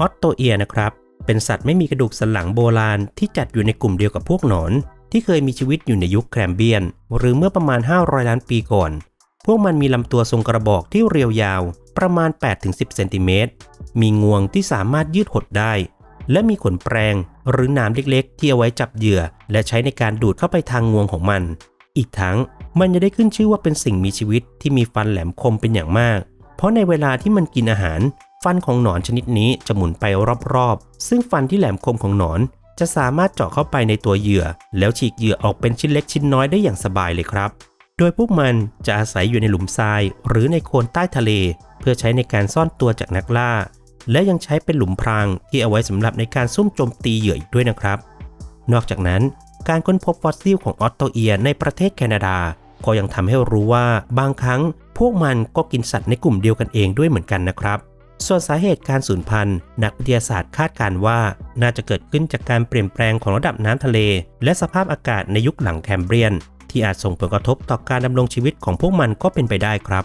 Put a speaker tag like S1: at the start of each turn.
S1: ออตโตเอียนะครับ เป็นสัตว์ไม่มีกระดูกสันหลังโบราณที่จัดอยู่ในกลุ่มเดียวกับพวกหนอน ที่เคยมีชีวิตอยู่ในยุคแครมเบียน หรือเมื่อประมาณ 500 ล้านปีก่อน พวกมันมีลำตัวทรงกระบอกที่เรียวยาว ประมาณ 8-10 เซนติเมตร มีงวงที่สามารถยืดหดได้ และมีขนแปรงหรือหนามเล็กๆ ที่เอาไว้จับเหยื่อ และใช้ในการดูดเข้าไปทางงวงของมัน อีกทั้งมันจะได้ขึ้นชื่อว่าเป็นสิ่งมีชีวิตที่มีฟันแหลมคมเป็นอย่างมาก เพราะในเวลาที่มันกินอาหาร ฟันของหนอนชนิดนี้จะหมุนไปรอบๆ ซึ่งฟันที่แหลมคมของหนอน จะสามารถเจาะเข้าไปในตัวเหยื่อ แล้วฉีกเหยื่อออกเป็นชิ้นเล็กชิ้นน้อยได้อย่างสบายเลยครับ โดยพวกมันจะอาศัยอยู่ในหลุมทราย หรือในโคลนใต้ทะเล เพื่อใช้ในการซ่อนตัวจากนักล่า และยังใช้เป็นหลุมพรางที่เอาไว้สำหรับในการซุ่มโจมตีเหยื่ออีกด้วยนะครับ นอกจากนั้นการค้นพบฟอสซิลของออตโตเอียในประเทศแคนาดา ก็ยังทำให้รู้ว่าบางครั้ง พวกมันก็กินสัตว์ในกลุ่มเดียวกันเองด้วยเหมือนกันนะครับ ส่วนสาเหตุการสูญพันธุ์ นักวิทยาศาสตร์คาดการณ์ว่า น่าจะเกิดขึ้นจากการเปลี่ยนแปลงของระดับน้ำทะเล และสภาพอากาศในยุคหลังแคมเบรียน ที่อาจส่งผลกระทบต่อการดำรงชีวิตของพวกมันก็เป็นไปได้ครับ